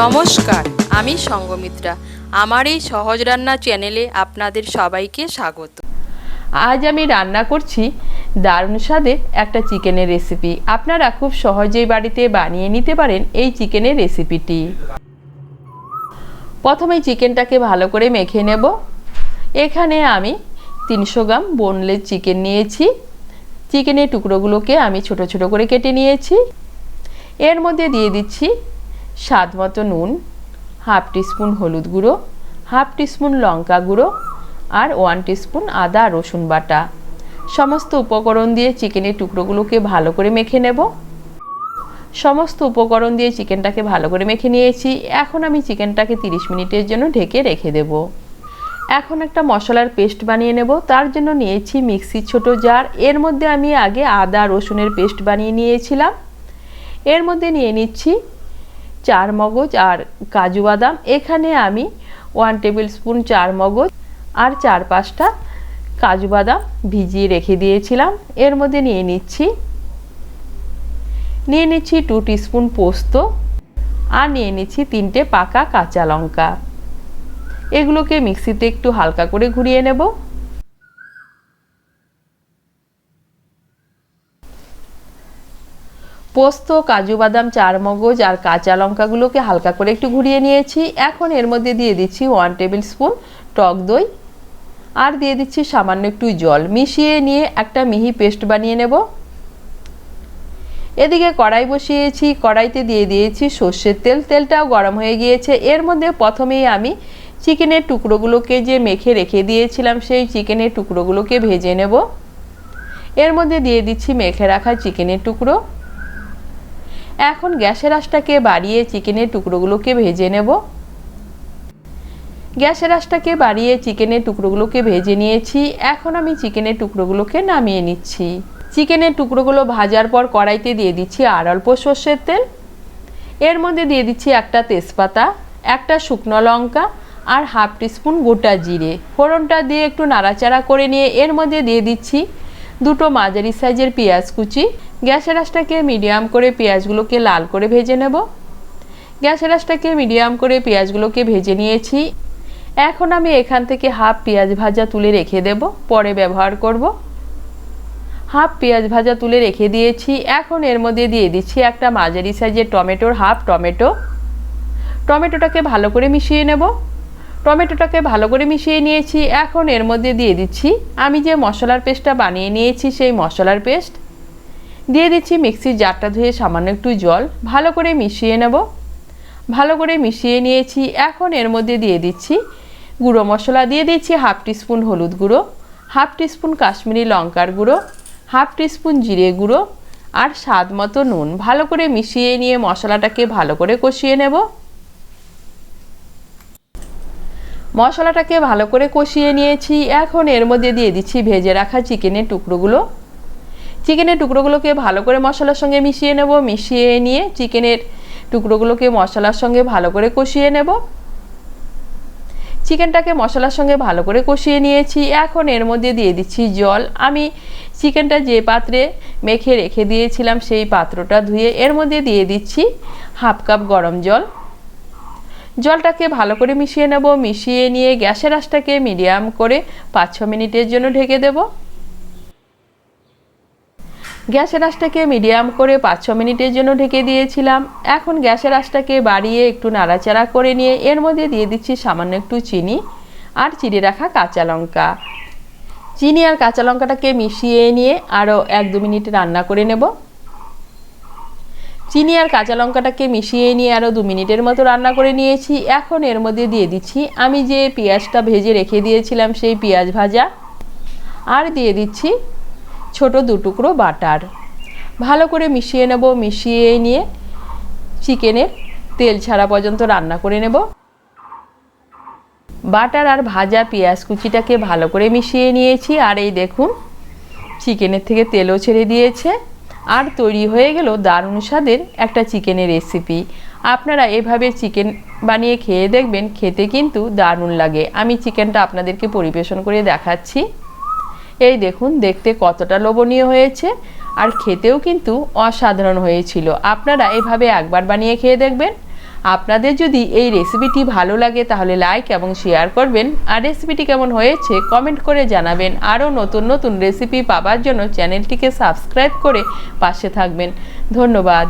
নমস্কার, আমি সঙ্গমিত্রা। আমার এই সহজ রান্না চ্যানেলে আপনাদের সবাইকে স্বাগত। আজ আমি রান্না করছি দারুণ স্বাদের একটা চিকেনের রেসিপি আপনারা খুব সহজেই বাড়িতে বানিয়ে নিতে পারেন এই চিকেনের রেসিপিটি প্রথমে চিকেনটাকে ভালো করে মেখে নেব। এখানে আমি তিনশো গ্রাম বোনলেস চিকেন নিয়েছি। চিকেনের টুকরোগুলোকে আমি ছোট ছোট করে কেটে নিয়েছি। এর মধ্যে দিয়ে দিচ্ছি স্বাদ মতো নুন, হাফ টিস্পুন হলুদ গুঁড়ো, হাফ টিস্পুন লঙ্কা গুঁড়ো আর ওয়ান টিস্পুন আদা রসুন বাটা। সমস্ত উপকরণ দিয়ে চিকেনের টুকরোগুলোকে ভালো করে মেখে নেব। সমস্ত উপকরণ দিয়ে চিকেনটাকে ভালো করে মেখে নিয়েছি। এখন আমি চিকেনটাকে 30 মিনিটের জন্য ঢেকে রেখে দেব। এখন একটা মশলার পেস্ট বানিয়ে নেব। তার জন্য নিয়েছি মিক্সির ছোট জার। এর মধ্যে আমি আগে আদা রসুনের পেস্ট বানিয়ে নিয়েছিলাম। এর মধ্যে নিয়ে নিচ্ছি চার মগজ আর কাজু বাদাম। এখানে আমি ওয়ান টেবিল স্পুন চার মগজ আর চার পাঁচটা কাজু বাদাম ভিজিয়ে রেখে দিয়েছিলাম। এর মধ্যে নিয়ে নিচ্ছি নিয়ে নিচ্ছি টু টিস্পুন পোস্ত আর নিয়ে নিচ্ছি তিনটে পাকা কাঁচা লঙ্কা। এগুলোকে মিক্সিতে একটু হালকা করে ঘুরিয়ে নেব। পোস্ত, কাজু বাদাম চার মগজ আর কাঁচা লঙ্কাগুলোকে হালকা করে একটু ঘুরিয়ে নিয়েছি। এখন এর মধ্যে দিয়ে দিচ্ছি ওয়ান টেবিল স্পুন টক দই। আর দিয়ে দিচ্ছি সামান্য একটু জল। মিশিয়ে নিয়ে একটা মিহি পেস্ট বানিয়ে নেব। এদিকে কড়াই বসিয়েছি। কড়াইতে দিয়ে দিয়েছি সর্ষের তেল। তেলটাও গরম হয়ে গিয়েছে। এর মধ্যে প্রথমেই আমি চিকেনের টুকরোগুলোকে যে মেখে রেখে দিয়েছিলাম, সেই চিকেনের টুকরোগুলোকে ভেজে নেব। এর মধ্যে দিয়ে দিচ্ছি মেখে রাখা চিকেনের টুকরো। এখন গ্যাসের আঁচটাকে বাড়িয়ে চিকেনের টুকরোগুলোকে ভেজে নেব। গ্যাসের আঁচটাকে বাড়িয়ে চিকেনের টুকরোগুলোকে ভেজে নিয়েছি। এখন আমি চিকেনের টুকরোগুলোকে নামিয়ে নিচ্ছি। চিকেনের টুকরোগুলো ভাজার পর কড়াইতে দিয়ে দিচ্ছি আর অল্প সর্ষের তেল। এর মধ্যে দিয়ে দিচ্ছি একটা তেজপাতা, একটা শুকনো লঙ্কা আর হাফ টিস্পুন গোটা জিরে। ফোড়নটা দিয়ে একটু নাড়াচাড়া করে নিয়ে এর মধ্যে দিয়ে দিচ্ছি দুটো মাঝারি সাইজের পেঁয়াজ কুচি গ্যাসের আঁচটাকে মিডিয়াম করে পেঁয়াজগুলোকে লাল করে ভেজে নেব। গ্যাসের আঁচটাকে মিডিয়াম করে পেঁয়াজগুলোকে ভেজে নিয়েছি। এখন আমি এখান থেকে হাফ পেঁয়াজ ভাজা তুলে রেখে দেব, পরে ব্যবহার করব। হাফ পেঁয়াজ ভাজা তুলে রেখে দিয়েছি। এখন এর মধ্যে দিয়ে দিচ্ছি একটা মাঝারি সাইজের টমেটোর হাফ টমেটো। টমেটোটাকে ভালো করে মিশিয়ে নেব। টমেটোটাকে ভালো করে মিশিয়ে নিয়েছি। এখন এর মধ্যে দিয়ে দিচ্ছি, আমি যে মশলার পেস্টটা বানিয়ে নিয়েছি সেই মশলার পেস্ট দিয়ে দিচ্ছি মিক্সির জারটা ধুয়ে সামান্য একটু জল। ভালো করে মিশিয়ে নেব। ভালো করে মিশিয়ে নিয়েছি। এখন এর মধ্যে দিয়ে দিচ্ছি গুঁড়ো মশলা। দিয়ে দিচ্ছি হাফ টিস্পুন হলুদ গুঁড়ো, হাফ টিস্পুন কাশ্মীরি লঙ্কার গুঁড়ো, হাফ টিস্পুন জিরে গুঁড়ো আর স্বাদ মতো নুন। ভালো করে মিশিয়ে নিয়ে মশলাটাকে ভালো করে কষিয়ে নেব। মশলাটাকে ভালো করে কষিয়ে নিয়েছি। এখন এর মধ্যে দিয়ে দিচ্ছি ভেজে রাখা চিকেনের টুকরোগুলো। চিকেনের টুকরোগুলোকে ভালো করে মশলার সঙ্গে মিশিয়ে নেব। মিশিয়ে নিয়ে চিকেনের টুকরোগুলোকে মশলার সঙ্গে ভালো করে কষিয়ে নেব। চিকেনটাকে মশলার সঙ্গে ভালো করে কষিয়ে নিয়েছি। এখন এর মধ্যে দিয়ে দিচ্ছি জল। আমি চিকেনটা যে পাত্রে মেখে রেখে দিয়েছিলাম সেই পাত্রটা ধুয়ে এর মধ্যে দিয়ে দিচ্ছি হাফ কাপ গরম জল। জলটাকে ভালো করে মিশিয়ে নেব। মিশিয়ে নিয়ে গ্যাসের আঁচটাকে মিডিয়াম করে পাঁচ ছ মিনিটের জন্য ঢেকে দেব। গ্যাসের আঁচটাকে মিডিয়াম করে পাঁচ ছ মিনিটের জন্য ঢেকে দিয়েছিলাম। এখন গ্যাসের আঁচটাকে বাড়িয়ে একটু নাড়াচাড়া করে নিয়ে এর মধ্যে দিয়ে দিচ্ছি সামান্য একটু চিনি আর চিড়ে রাখা কাঁচা লঙ্কা। চিনি আর কাঁচা লঙ্কাটাকে মিশিয়ে নিয়ে আরও এক দু মিনিট রান্না করে নেব। চিনি আর কাঁচা লঙ্কাটাকে মিশিয়ে নিয়ে আরও দু মিনিটের মতো রান্না করে নিয়েছি। এখন এর মধ্যে দিয়ে দিচ্ছি, আমি যে পেঁয়াজটা ভেজে রেখে দিয়েছিলাম সেই পেঁয়াজ ভাজা। আর দিয়ে দিচ্ছি ছোট দু টুকরো বাটার। ভালো করে মিশিয়ে নেব, মিশিয়ে নিয়ে চিকেনের তেল ছাড়া পর্যন্ত রান্না করে নেব। বাটার আর ভাজা পেঁয়াজ কুচিটাকে ভালো করে মিশিয়ে নিয়েছি, আর এই দেখুন, চিকেনের থেকে তেলও ছেড়ে দিয়েছে। আর তৈরি হয়ে গেল দারুণ স্বাদের একটা চিকেনের রেসিপি। আপনারা এভাবে চিকেন বানিয়ে খেয়ে দেখবেন, খেতে কিন্তু দারুণ লাগে। আমি চিকেনটা আপনাদেরকে পরিবেশন করে দেখাচ্ছি। এই দেখুন, দেখতে কতটা লোভনীয় হয়েছে। আর খেতেও কিন্তু অসাধারণ হয়েছিল। আপনারা এভাবে একবার বানিয়ে খেয়ে দেখবেন। আপনাদের যদি এই রেসিপিটি ভালো লাগে, তাহলে লাইক এবং শেয়ার করবেন। আর রেসিপিটি কেমন হয়েছে কমেন্ট করে জানাবেন। আরও নতুন নতুন রেসিপি পাবার জন্য চ্যানেলটিকে সাবস্ক্রাইব করে পাশে থাকবেন। ধন্যবাদ।